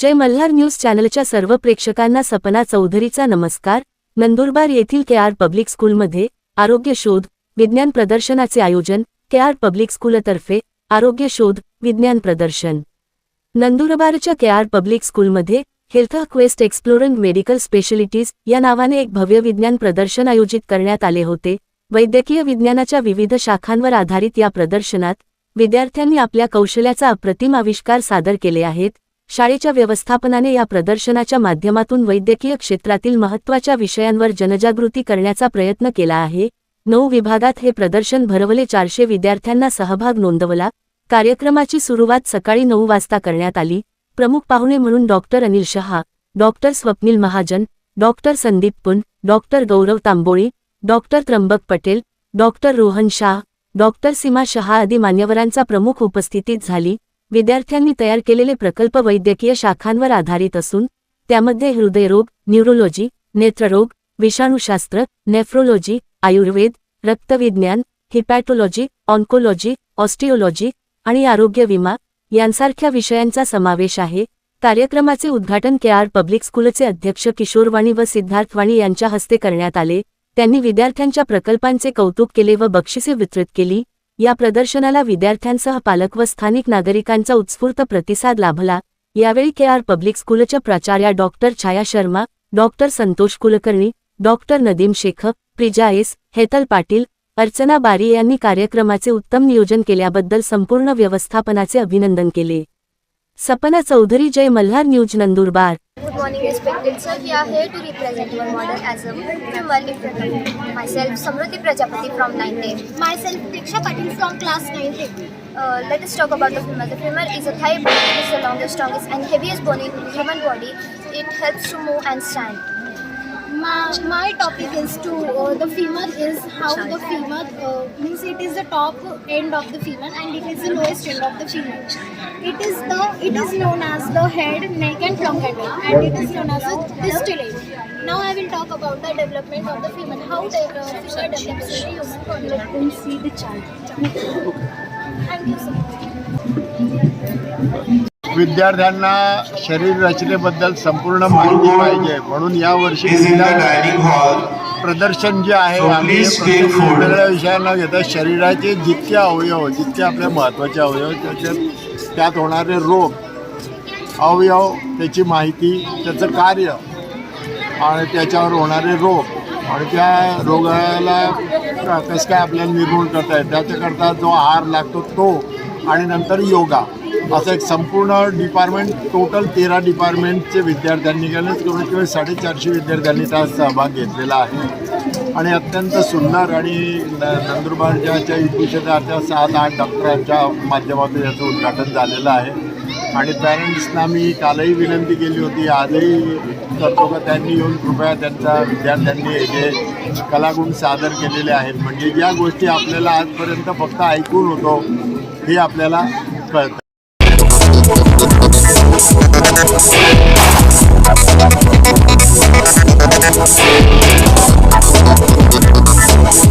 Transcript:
जय Malhar news चॅनलच्या सर्व प्रेक्षकांना सपना चौधरीचा नमस्कार. नंदुरबार येथील के आर पब्लिक स्कूलमध्ये आरोग्य शोध विज्ञान प्रदर्शनाचे आयोजन के आर पब्लिक स्कूलतर्फे आरोग्य शोध विज्ञान प्रदर्शन. नंदुरबारच्या के आर पब्लिक स्कूलमध्ये health quest explorant medical specialities या नावाने एक भव्य विज्ञान प्रदर्शन आयोजित करण्यात आले होते. वैद्यकीय विज्ञानाच्या विविध शाखांवर आधारित या प्रदर्शनात विद्यार्थ्यांनी आपल्या कौशल्याचा अप्रतिम आविष्कार सादर केले आहेत. शाळेच्या व्यवस्थापनाने या प्रदर्शनाच्या माध्यमातून वैद्यकीय क्षेत्रातील महत्त्वाच्या विषयांवर जनजागृती करण्याचा प्रयत्न केला आहे. नऊ विभागात हे प्रदर्शन भरवले. चारशे विद्यार्थ्यांना सहभाग नोंदवला. कार्यक्रमाची सुरुवात सकाळी नऊ वाजता करण्यात आली. प्रमुख पाहुणे म्हणून doctor Anil Shah doctor Swapnil Mahajan doctor Sandeep Pun doctor Gaurav Tamboli doctor Trimbak Patel doctor Rohan Shah doctor Seema Shah आदी मान्यवरांचा प्रमुख उपस्थितीत झाली. विद्यार्थ्यांनी तयार केलेले प्रकल्प वैद्यकीय शाखांवर आधारित असून त्यामध्ये हृदयरोग न्यूरोलॉजी नेत्ररोग विषाणूशास्त्र नेफ्रोलॉजी आयुर्वेद रक्तविज्ञान हिपॅटोलॉजी ऑन्कोलॉजी ऑस्टिओलॉजी आणि आरोग्य विमा यांसारख्या विषयांचा समावेश आहे. कार्यक्रमाचे उद्घाटन के आर पब्लिक स्कूलचे अध्यक्ष किशोरवाणी व सिद्धार्थवाणी यांच्या हस्ते करण्यात आले. त्यांनी विद्यार्थ्यांच्या प्रकल्पांचे कौतुक केले व बक्षिसे वितरित केली. या प्रदर्शनाला विद्यार्थ्यांसह पालक व स्थानिक नागरिकांचा उत्स्फूर्त प्रतिसाद लाभला. यावेळी के आर पब्लिक स्कूलच्या प्राचार्या doctor Chhaya Sharma doctor Santosh Kulkarni doctor Nadeem Shaikh Prija S Hetal Patil Archana Bari यांनी कार्यक्रमाचे उत्तम नियोजन केल्याबद्दल संपूर्ण व्यवस्थापनाचे अभिनंदन केले. Sapna Chaudhary Jai Malhar news Nandurbar Good morning, respected sir. We are here to represent your model as a female you. Myself, Samruti Prajapati from 9th A. Myself, Diksha Patil from class 9th. Uh, let us talk about the femur. The femur is a thigh bone. It is the longest, strongest, and heaviest bone in human body. It helps to move and stand. My, my topic is to uh, the femur is how the femur uh, means it is the top end of the femur and it is the lowest end of the femur. It is the it is known as the head, neck and trunk area and it is known as the distal area. Now I will talk about the development of the femur. How the uh, femur develops in the human body. Let me see the chart. Thank you so much. विद्यार्थ्यांना शरीर रचनेबद्दल संपूर्ण माहिती पाहिजे म्हणून यावर्षी. प्रदर्शन जे आहे आम्ही. वेगवेगळ्या विषयांना घेता शरीराचे जितके अवयव जितके आपले महत्त्वाचे अवयव त्याच्यात त्यात होणारे रोग अवयव त्याची माहिती त्याचं कार्य आणि त्याच्यावर होणारे रोग आणि त्या रोगाला कसं काय आपल्याला निर्मूल करता येईल त्याच्याकरता जो आहार लागतो तो आणि नंतर योगा असं एक संपूर्ण डिपार्टमेंट टोटल तेरा डिपार्टमेंटचे विद्यार्थ्यांनी गेलेच कमीत कमी साडेचारशे विद्यार्थ्यांनी त्यात सहभाग घेतलेला आहे. आणि अत्यंत सुंदर आणि न नंदुरबारच्या इतिषदाच्या सात आठ डॉक्टरांच्या माध्यमातून याचं उद्घाटन झालेलं आहे. आणि पॅरेंट्सना मी कालही विनंती केली होती. आजही करतो का त्यांनी येऊन कृपया त्यांचा विद्यार्थ्यांनी हे जे कलागुण सादर केलेले आहेत. म्हणजे ज्या गोष्टी आपल्याला आजपर्यंत फक्त ऐकून होतो हे आपल्याला कळतं. すみません。